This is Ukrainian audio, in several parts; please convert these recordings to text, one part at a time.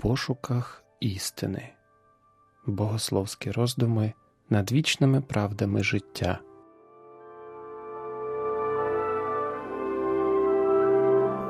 пошуках істини, богословські роздуми над вічними правдами життя.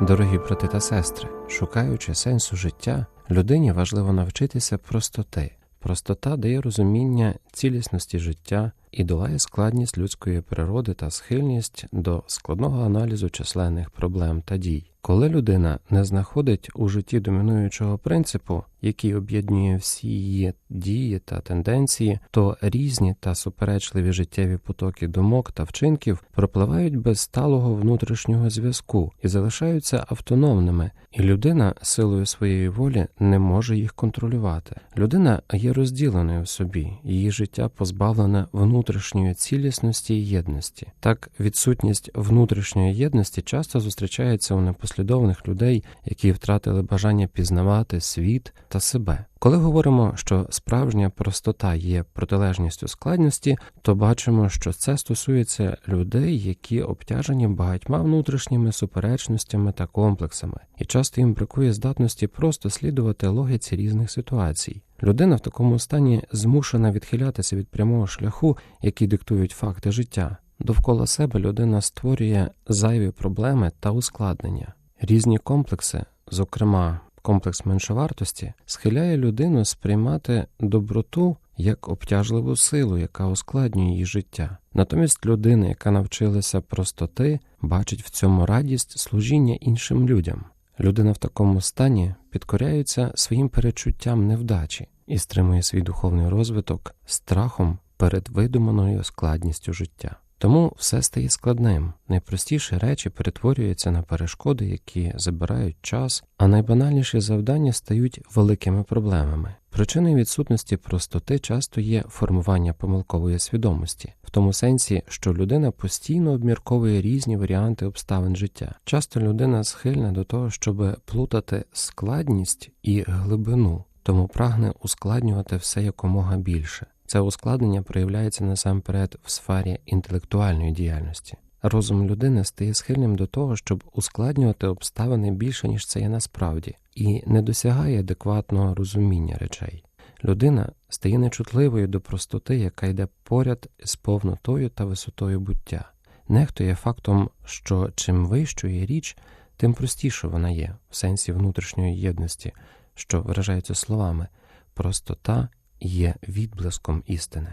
Дорогі брати та сестри, шукаючи сенсу життя, людині важливо навчитися простоти. Простота дає розуміння цілісності життя і долає складність людської природи та схильність до складного аналізу численних проблем та дій. Коли людина не знаходить у житті домінуючого принципу, який об'єднує всі її дії та тенденції, то різні та суперечливі життєві потоки думок та вчинків пропливають без сталого внутрішнього зв'язку і залишаються автономними, і людина силою своєї волі не може їх контролювати. Людина є розділеною в собі, її життя позбавлене внутрішньої цілісності і єдності. Так, відсутність внутрішньої єдності часто зустрічається у непослідовних людей, які втратили бажання пізнавати світ та себе. Коли говоримо, що справжня простота є протилежністю складності, то бачимо, що це стосується людей, які обтяжені багатьма внутрішніми суперечностями та комплексами, і часто їм бракує здатності просто слідувати логіці різних ситуацій. Людина в такому стані змушена відхилятися від прямого шляху, який диктують факти життя. Довкола себе людина створює зайві проблеми та ускладнення. Різні комплекси, зокрема комплекс меншовартості, схиляє людину сприймати доброту як обтяжливу силу, яка ускладнює її життя. Натомість людина, яка навчилася простоти, бачить в цьому радість служіння іншим людям. Людина в такому стані підкоряється своїм перечуттям невдачі і стримує свій духовний розвиток страхом перед видуманою складністю життя. Тому все стає складним. Найпростіші речі перетворюються на перешкоди, які забирають час, а найбанальніші завдання стають великими проблемами. Причиною відсутності простоти часто є формування помилкової свідомості, в тому сенсі, що людина постійно обмірковує різні варіанти обставин життя. Часто людина схильна до того, щоб плутати складність і глибину, тому прагне ускладнювати все якомога більше. Це ускладнення проявляється насамперед в сфері інтелектуальної діяльності. Розум людини стає схильним до того, щоб ускладнювати обставини більше, ніж це є насправді, і не досягає адекватного розуміння речей. Людина стає нечутливою до простоти, яка йде поряд з повнотою та висотою буття. Нехтує фактом, що чим вищою річ, тим простіше вона є, в сенсі внутрішньої єдності, що виражається словами простота є відблиском істини.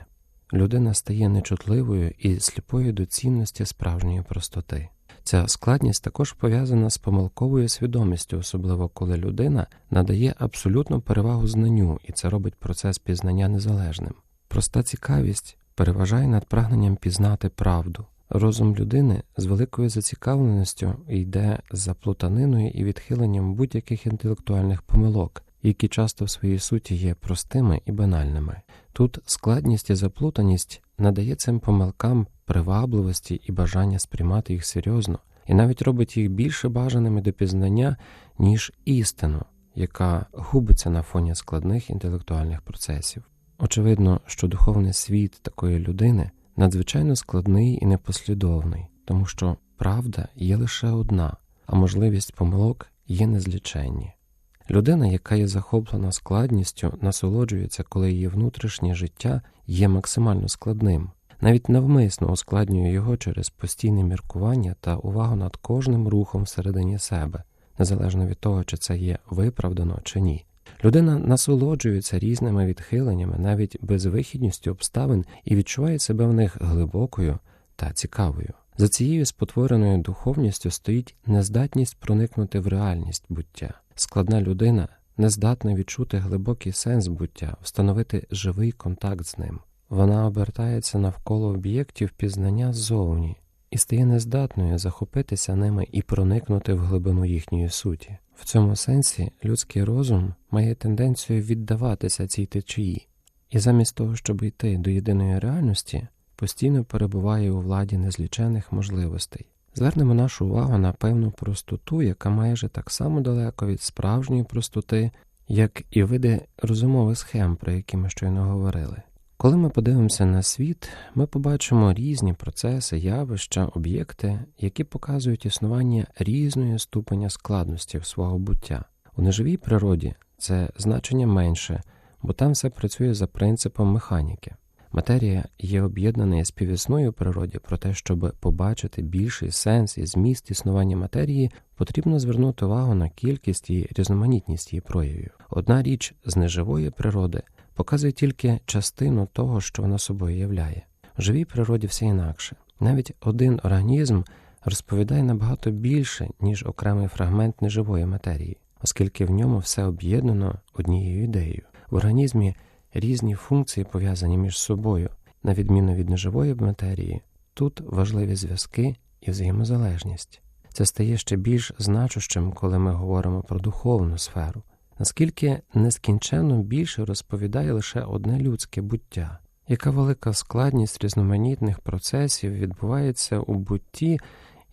Людина стає нечутливою і сліпою до цінності справжньої простоти. Ця складність також пов'язана з помилковою свідомістю, особливо коли людина надає абсолютну перевагу знанню, і це робить процес пізнання незалежним. Проста цікавість переважає над прагненням пізнати правду. Розум людини з великою зацікавленістю йде за плутаниною і відхиленням будь-яких інтелектуальних помилок, які часто в своїй суті є простими і банальними. Тут складність і заплутаність надає цим помилкам привабливості і бажання сприймати їх серйозно, і навіть робить їх більше бажаними до пізнання, ніж істину, яка губиться на фоні складних інтелектуальних процесів. Очевидно, що духовний світ такої людини надзвичайно складний і непослідовний, тому що правда є лише одна, а можливість помилок є незліченні. Людина, яка є захоплена складністю, насолоджується, коли її внутрішнє життя є максимально складним, навіть навмисно ускладнює його через постійне міркування та увагу над кожним рухом всередині себе, незалежно від того, чи це є виправдано чи ні. Людина насолоджується різними відхиленнями, навіть безвихідністю обставин і відчуває себе в них глибокою та цікавою. За цією спотвореною духовністю стоїть нездатність проникнути в реальність буття. Складна людина не здатна відчути глибокий сенс буття, встановити живий контакт з ним. Вона обертається навколо об'єктів пізнання ззовні і стає нездатною захопитися ними і проникнути в глибину їхньої суті. В цьому сенсі людський розум має тенденцію віддаватися цій течії, і замість того, щоб йти до єдиної реальності, постійно перебуває у владі незлічених можливостей. Звернемо нашу увагу на певну простоту, яка майже так само далеко від справжньої простоти, як і види розумових схем, про які ми щойно говорили. Коли ми подивимося на світ, ми побачимо різні процеси, явища, об'єкти, які показують існування різної ступеня складності свого буття. У неживій природі це значення менше, бо там все працює за принципом механіки. Матерія є об'єднана і співісною в природі, проте, щоб побачити більший сенс і зміст існування матерії, потрібно звернути увагу на кількість і різноманітність її проявів. Одна річ з неживої природи показує тільки частину того, що вона собою являє. В живій природі все інакше. Навіть один організм розповідає набагато більше, ніж окремий фрагмент неживої матерії, оскільки в ньому все об'єднано однією ідеєю. В організмі різні функції пов'язані між собою, на відміну від неживої матерії, тут важливі зв'язки і взаємозалежність. Це стає ще більш значущим, коли ми говоримо про духовну сферу, наскільки нескінченно більше розповідає лише одне людське буття, яка велика складність різноманітних процесів відбувається у бутті,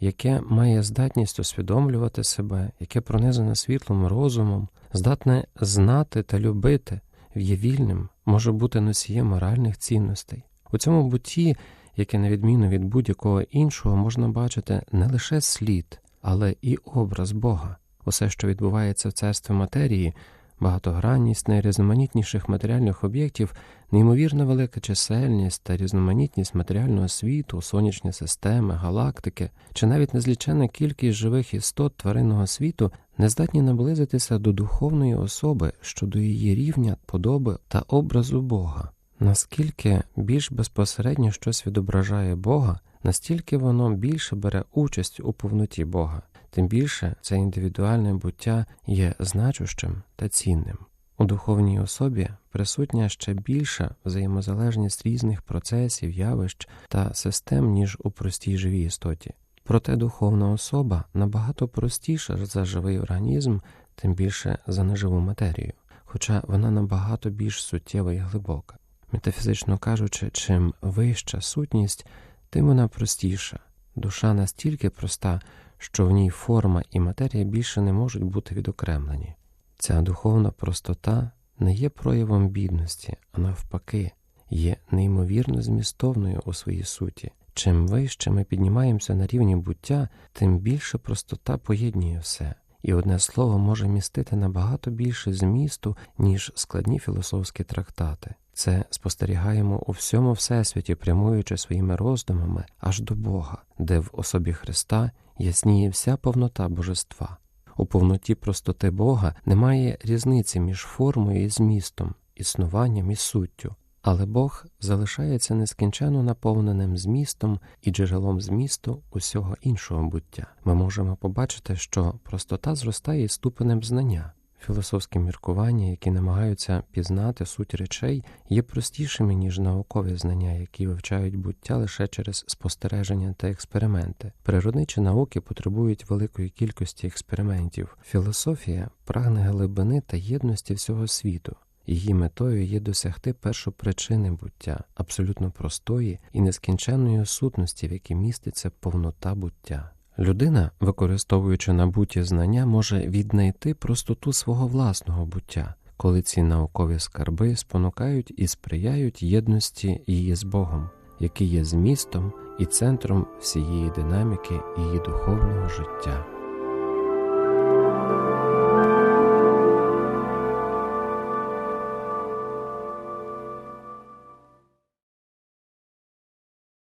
яке має здатність усвідомлювати себе, яке пронизане світлом розумом, здатне знати та любити, є вільним, може бути носієм моральних цінностей. У цьому бутті, яке, на відміну від будь-якого іншого, можна бачити не лише слід, але і образ Бога. Усе, що відбувається в царстві матерії, багатогранність найрізноманітніших матеріальних об'єктів, неймовірно велика чисельність та різноманітність матеріального світу, сонячні системи, галактики, чи навіть незлічена кількість живих істот тваринного світу не здатні наблизитися до духовної особи щодо її рівня, подоби та образу Бога. Наскільки більш безпосередньо щось відображає Бога, настільки воно більше бере участь у повноті Бога, тим більше це індивідуальне буття є значущим та цінним. У духовній особі присутня ще більша взаємозалежність різних процесів, явищ та систем, ніж у простій живій істоті. Проте духовна особа набагато простіша за живий організм, тим більше за неживу матерію, хоча вона набагато більш суттєва і глибока. Метафізично кажучи, чим вища сутність, тим вона простіша. Душа настільки проста, що в ній форма і матерія більше не можуть бути відокремлені. Ця духовна простота не є проявом бідності, а навпаки, є неймовірно змістовною у своїй суті. Чим вище ми піднімаємося на рівні буття, тим більше простота поєднує все, і одне слово може містити набагато більше змісту, ніж складні філософські трактати. Це спостерігаємо у всьому всесвіті, прямуючи своїми роздумами аж до Бога, де в особі Христа ясніє вся повнота божества. У повноті простоти Бога немає різниці між формою і змістом, існуванням і суттю, але Бог залишається нескінченно наповненим змістом і джерелом змісту усього іншого буття. Ми можемо побачити, що простота зростає із ступенем знання. Філософські міркування, які намагаються пізнати суть речей, є простішими, ніж наукові знання, які вивчають буття лише через спостереження та експерименти. Природничі науки потребують великої кількості експериментів. Філософія прагне глибини та єдності всього світу. Її метою є досягти першопричини буття, абсолютно простої і нескінченної сутності, в якій міститься повнота буття. Людина, використовуючи набуті знання, може віднайти простоту свого власного буття, коли ці наукові скарби спонукають і сприяють єдності її з Богом, який є змістом і центром всієї динаміки її духовного життя.